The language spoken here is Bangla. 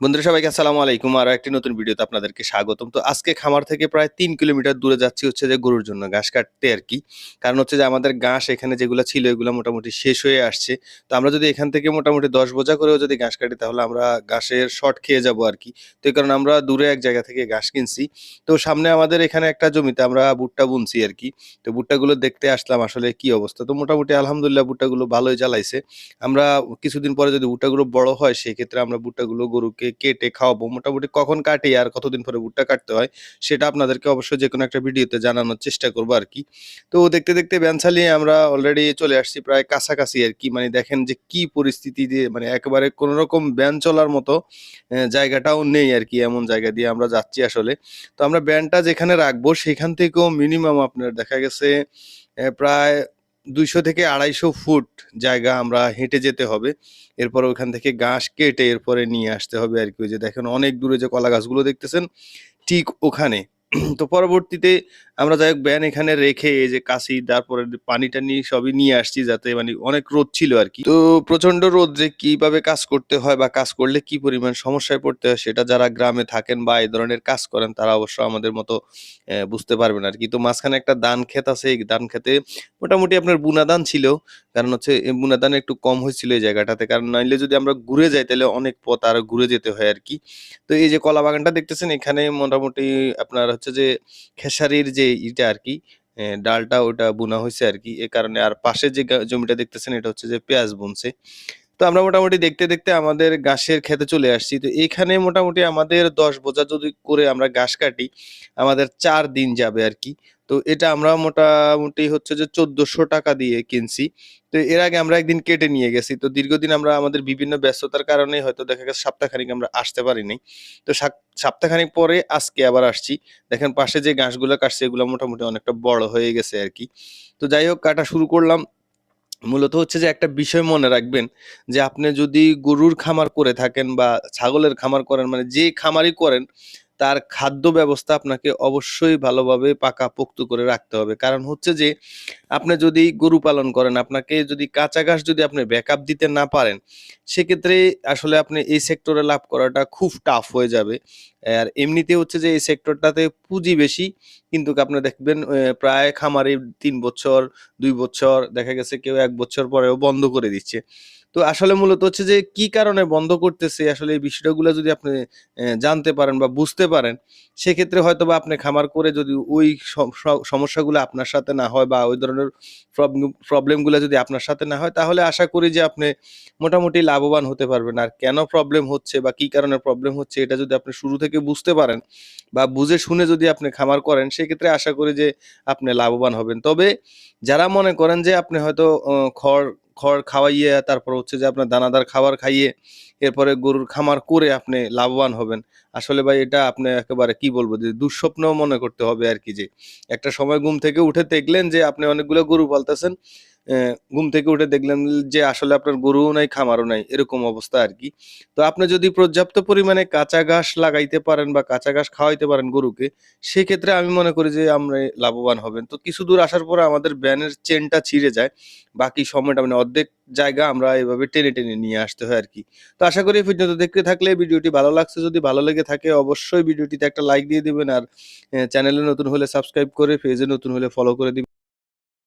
বন্ধুরা, সবাইকে আসসালামু আলাইকুম। আরও একটি নতুন ভিডিওতে আপনাদেরকে স্বাগতম। তো আজকে খামার থেকে প্রায় তিন কিলোমিটার দূরে যাচ্ছি হচ্ছে যে গরুর জন্য ঘাস কাটতে আর কি। কারণ হচ্ছে যে আমাদের ঘাস এখানে যেগুলো ছিল, এগুলো মোটামুটি শেষ হয়ে আসছে। তো আমরা যদি এখান থেকে মোটামুটি দশ বোঝা করেও যদি ঘাস কাটি, তাহলে আমরা ঘাসের শর্ট খেয়ে যাব আর কি। তো এই কারণে আমরা দূরে এক জায়গা থেকে ঘাস কিনছি। তো সামনে আমাদের এখানে একটা জমিতে আমরা ভুট্টা বুনছি আর কি। তো ভুট্টাগুলো দেখতে আসলাম আসলে কি অবস্থা। তো মোটামুটি আলহামদুলিল্লাহ ভুট্টাগুলো ভালোই জ্বালাইছে। আমরা কিছুদিন পরে যদি ভুট্টাগুলো বড় হয়, সেক্ষেত্রে আমরা ভুট্টাগুলো গরুকে কেটে খাওয়াবো। মোটামুটি কখন কাটে আর কতদিন পরে ভুট্টা কাটতে হয়, সেটা আপনাদেরকে অবশ্যই যে কোনো একটা ভিডিওতে জানানোর চেষ্টা করব আর কি। তো দেখতে দেখতে ব্যান চালিয়ে আমরা অলরেডি চলে আসছি প্রায় কাছাকাছি আর কি। মানে দেখেন যে কি পরিস্থিতি দিয়ে মানে একেবারে কোনো রকম ব্যান চলার মতো জায়গাটাও নেই আর কি, এমন জায়গা দিয়ে আমরা যাচ্ছি আসলে। তো আমরা ব্যানটা যেখানে রাখব, সেখান থেকেও মিনিমাম আপনার দেখা গেছে প্রায় দুইশো থেকে আড়াইশো ফুট জায়গা আমরা হেঁটে যেতে হবে। এরপর ওখান থেকে গাছ কেটে এরপরে নিয়ে আসতে হবে আর কি। ওই যে দেখেন অনেক দূরে যে কলা গাছগুলো দেখতেছেন, ঠিক ওখানে। তো পরবর্তীতে আমরা যাই হোক ব্যান এখানে রেখে এই যে কাশি, তারপরে পানি টানি সবই নিয়ে আসছি যাতে মানে অনেক রোদ ছিল আর কি। তো প্রচণ্ড রোদ্রে কীভাবে কাজ করতে হয় বা কাজ করলে কি পরিমাণ সমস্যায় পড়তে হয় সেটা যারা গ্রামে থাকেন বা এই ধরনের কাজ করেন তারা অবশ্য আমাদের মতো বুঝতে পারবেন আর কি। তো মাঝখানে একটা ধান ক্ষেত আছে, এই ধান খেতে মোটামুটি আপনার বুনাদান ছিল। কারণ হচ্ছে এই বুনা ধান একটু কম হয়েছিল এই জায়গাটাতে। কারণ নাইলে যদি আমরা ঘুরে যাই তাহলে অনেক পথ আরও ঘুরে যেতে হয় আর কি। তো এই যে কলা বাগানটা দেখতেছেন, এখানে মোটামুটি আপনার হচ্ছে যে খেসারির যে ইটা আর কি ডালটা ওটা বোনা হয়েছে আর কি এ কারণে আর পাশে যে জমিটা দেখতেছেন, এটা হচ্ছে যে পেঁয়াজ বুনছে। তো আমরা মোটামুটি দেখতে দেখতে আমাদের ঘাসের খেতে চলে আসছি। তো এখানে মোটামুটি আমাদের দশ বোঝা যদি করে আমরা ঘাস কাটি, আমাদের চার দিন যাবে আর কি। তো এটা আমরা মোটামুটি হচ্ছে যে চোদ্দশো টাকা দিয়ে কিনছি। তো এর আগে আমরা একদিন কেটে নিয়ে গেছি। তো দীর্ঘদিন আমরা আমাদের বিভিন্ন ব্যস্ততার কারণে হয়তো দেখা গেছে সপ্তাহখানিক আমরা আসতে পারিনি। তো সপ্তাহখানিক পরে আজকে আবার আসছি। দেখেন পাশে যে ঘাসগুলো কাটছে, এগুলো মোটামুটি অনেকটা বড় হয়ে গেছে আর কি। তো যাই হোক, কাটা শুরু করলাম। মূলত হচ্ছে যে একটা বিষয় মনে রাখবেন যে আপনি যদি গরুর খামার করে থাকেন বা ছাগলের খামার করেন মানে যে খামারই করেন তার খাদ্য ব্যবস্থা আপনাকে অবশ্যই ভালোভাবে পাকা পোক্ত করে রাখতে হবে। কারণ হচ্ছে যে, আপনি যদি গরু পালন করেন, আপনাকে যদি কাঁচা ঘাস যদি আপনি ব্যাকআপ দিতে না পারেন, সেক্ষেত্রে আসলে আপনি এই সেক্টরে লাভ করাটা খুব টাফ হয়ে যাবে। আর এমনিতে হচ্ছে যে, এই সেক্টরটাতে পুঁজি বেশি, কিন্তু আপনি দেখবেন প্রায় খামারে তিন বছর, দুই বছর, দেখা গেছে কেউ এক বছর পরেও বন্ধ করে দিচ্ছে। তো আসলে মূলত হচ্ছে যে কি কারণে বন্ধ করতেছে? আসলে এই বিষয়গুলো যদি আপনি জানতে পারেন বা বুঝতে পারেন, সেক্ষেত্রে হয়তো বা আপনি খামার করে যদি ওই সমস্যাগুলো আপনার সাথে না হয় বা ওই ধরনের প্রবলেমগুলো যদি আপনার সাথে না হয়, তাহলে আশা করি যে আপনি মোটামুটি লাভবান হতে পারবেন। আর কেন প্রবলেম হচ্ছে বা কি কারণে প্রবলেম হচ্ছে এটা যদি আপনি শুরু থেকে বুঝতে পারেন বা বুঝে শুনে যদি আপনি খামার করেন, সেক্ষেত্রে আশা করি যে আপনি লাভবান হবেন। তবে যারা মনে করেন যে আপনি হয়তো খড় খড় খাওয়াইয়ে, তারপর হচ্ছে যে আপনার দানাদার খাবার খাইয়ে, এরপরে গরুর খামার করে আপনি লাভবান হবেন। আসলে ভাই এটা আপনি একেবারে কি বলব, যে দুঃস্বপ্ন মনে করতে হবে আর কি যে, একটা সময় ঘুম থেকে উঠে দেখলেন যে আপনি অনেকগুলো গরু পালতেছেন ঘুম থেকে উঠে দেখলেন যে আসলে আপনার গরুও নাই, খামারও নাই, এরকম অবস্থা আর কি। তো আপনি যদি পর্যাপ্ত পরিমাণে কাঁচা ঘাস লাগাইতে পারেন বা কাঁচা ঘাস খাওয়াইতে পারেন গরুকে, সেক্ষেত্রে আমি মনে করি যে আমরা লাভবান হবেন। তো কিছু দূর আসার পরে আমাদের ব্যানের চেনটা ছিঁড়ে যায়, বাকি সময়টা মানে অর্ধেক জায়গা আমরা এভাবে টেনে টেনে নিয়ে আসতে হয় আর কি। তো আশা করি পর্যন্ত দেখতে থাকলে ভিডিওটি ভালো লাগছে, যদি ভালো লেগে থাকে অবশ্যই ভিডিওটিতে একটা লাইক দিয়ে দিবেন আর চ্যানেলে নতুন হলে সাবস্ক্রাইব করে, পেজে নতুন হলে ফলো করে দিবেন।